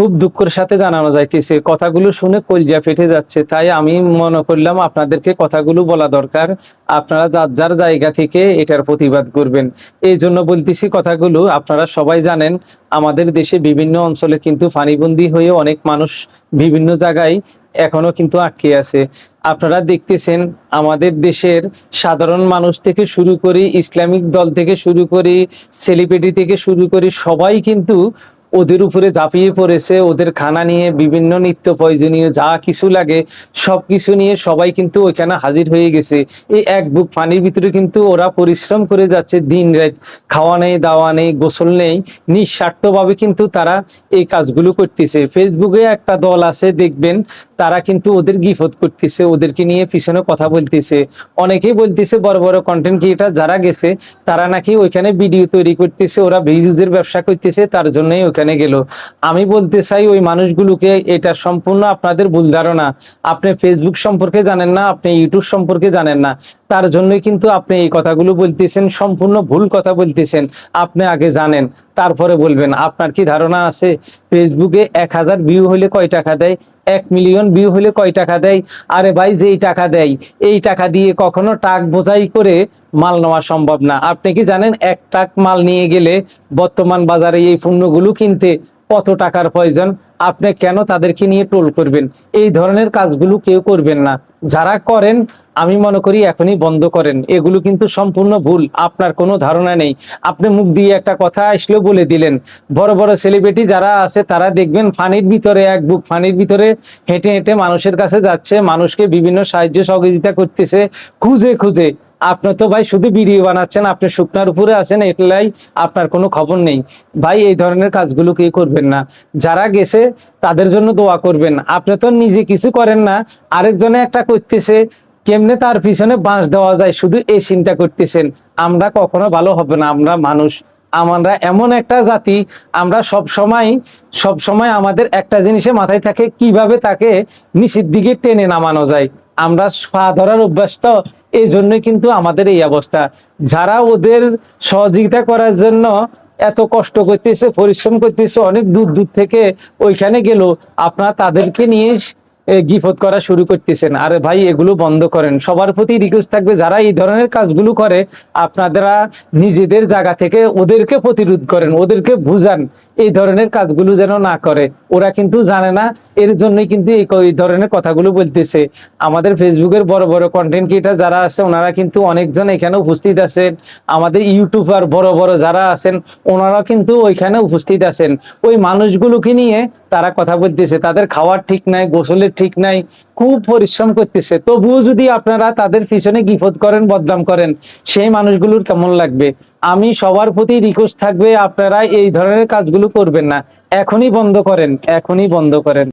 খুব দুঃখের সাথে জানানো যাইতেছে, কথাগুলো শুনে কলজা ফেটে যাচ্ছে, তাই আমি মনে করলাম আপনাদেরকে কথাগুলো বলা দরকার। আপনারা যার যার জায়গা থেকে এটার প্রতিবাদ করবেন। এই জন্য বলতেছি কথাগুলো, আপনারা সবাই জানেন, আমাদের দেশে বিভিন্ন অঞ্চলে কিন্তু ফানিবন্দি হয়ে অনেক মানুষ বিভিন্ন জায়গায় এখনও কিন্তু আটকে আছে। আপনারা দেখতেছেন, আমাদের দেশের সাধারণ মানুষ থেকে শুরু করে ইসলামিক দল থেকে শুরু করে সেলিব্রিটি থেকে শুরু করে সবাই কিন্তু ওদের উপরে ঝাঁপিয়ে পড়েছে, ওদের খানা নিয়ে বিভিন্ন নিত্য প্রয়োজনীয় যা কিছু লাগে, সব কিছু নিয়ে সবাই কিন্তু ওইখানে হাজির হয়ে গেছে। এই এক বুক পানির ভিতরে কিন্তু ওরা পরিশ্রম করে যাচ্ছে, দিন রাত খাওয়া নেই, দাওয়া নেই, গোসল নেই, নিঃস্বার্থভাবে কিন্তু তারা এই কাজগুলো করতেছে। ফেসবুকে একটা দল আছে, দেখবেন তারা কিন্তু ওদের গিফত করতেছে, ওদেরকে নিয়ে পিছনে কথা বলতেছে। অনেকেই বলতেছে বড় বড় কন্টেন্ট ক্রিয়েটার যারা গেছে, তারা নাকি ওইখানে ভিডিও তৈরি করতেছে, ওরা ভিউজের ব্যবসা করতেছে, তার জন্যই ওখানে গেল। আমি বলতে চাই ওই মানুষগুলোকে এটা সম্পূর্ণ আপনাদের ভুল ধারণা। আপনি ফেসবুক সম্পর্কে জানেন না, আপনি ইউটিউব সম্পর্কে জানেন না। তার জন্যই কিন্তু আপনি এই কথাগুলো বলতেছেন, সম্পূর্ণ ভুল কথা বলতেছেন। আপনি আগে জানেন। তারপরে বলবেন, আপনার কি ধারণা আছে? ফেসবুকে এক হাজার ভিউ হলে কয় টাকা দেয়? এক মিলিয়ন ভিউ হলে কয় টাকা দেয়? আরে ভাই, যেই টাকা দেয়, এই টাকা দিয়ে কখনো টাক বোঝাই করে মাল নেওয়া সম্ভব না। আপনি কি জানেন, এক টাক মাল নিয়ে গেলে বর্তমান বাজারে এই পণ্যগুলো কিনতে কত টাকার প্রয়োজন? আপনি কেন তাদেরকে নিয়ে টোল করবেন? এই ধরনের কাজগুলো কেউ করবেন না। যারা করেন, আমি মনে করি এখনই বন্ধ করেন। এগুলো কিন্তু সম্পূর্ণ ভুল, আপনার কোনো ধারণা নেই। আপনি মুখ দিয়ে একটা কথা আসলে বলে দিলেন। বড় বড় সেলিব্রিটি যারা আছে, তারা দেখবেন ফানির ভিতরে এক বুক, ফানির ভিতরে হেঁটে হেঁটে মানুষের কাছে যাচ্ছে, মানুষকে বিভিন্ন সাহায্য সহযোগিতা করতেছে, খুঁজে খুঁজে। আপনি তো ভাই শুধু ভিডিও বানাচ্ছেন, আপনি শুকনার উপরে আছেন, এটাই আপনার কোনো খবর নেই। ভাই, এই ধরনের কাজগুলো কেউ করবেন না। যারা গেছে তাদের জন্য দোয়া করবেন। আপনি তো নিজে কিছু করেন না, আরেকজনে একটা করতেছে, কেমনে তার পিছনে বাঁশ দেওয়া যায়? শুধু এই চিন্তা করতেছেন। আমরা কখনো ভালো হবে না, আমরা মানুষ। আমরা এমন একটা জাতি, আমরা সব সময় সব সময় আমাদের একটা জিনিসে মাথায় থাকে, কীভাবে তাকে নিচের দিকে টেনে নামানো যায়। আমরা পা ধরার অভ্যাস তো এই জন্যই কিন্তু আমাদের এই অবস্থা। যারা ওদের সহযোগিতা করার জন্য এত কষ্ট করতেছে, পরিশ্রম করতেছে, অনেক দূর দূর থেকে ওইখানে গেল। আপনারা তাদেরকে নিয়ে গিফত করা শুরু করতেছেন। আরে ভাই, এগুলো বন্ধ করেন। সবার প্রতি রিকোয়েস্ট থাকবে, যারা এই ধরনের কাজগুলো করে, আপনারা নিজেদের জায়গা থেকে ওদেরকে প্রতিরোধ করেন, ওদেরকে বুঝান। এই ধরনের কাজগুলো যেন না করে। ওরা কিন্তু জানে না, এর জন্যই কিন্তু এই ধরনের কথাগুলো বলতেছে। আমাদের ফেসবুকের বড় বড় কন্টেন্ট ক্রিয়েটার যারা আছে, ওনারা কিন্তু অনেকজন এখানে উপস্থিত আছেন। আমাদের ইউটিউবার বড় বড় যারা আছেন ওনারা কিন্তু ওইখানে উপস্থিত আছেন। ওই মানুষগুলোকে নিয়ে তারা কথা বলতেছে। তাদের খাওয়ার ঠিক নাই, গোসলের ঠিক নাই, খুব পরিশ্রম করতেছে। তবুও যদি আপনারা তাদের পিছনে গিফত করেন, বদনাম করেন, সেই মানুষগুলোর কেমন লাগবে? আমি সবার প্রতি রিকোয়েস্ট থাকবে আপনারা এই ধরনের কাজগুলো করবেন না। এখনই বন্ধ করেন, এখনই বন্ধ করেন।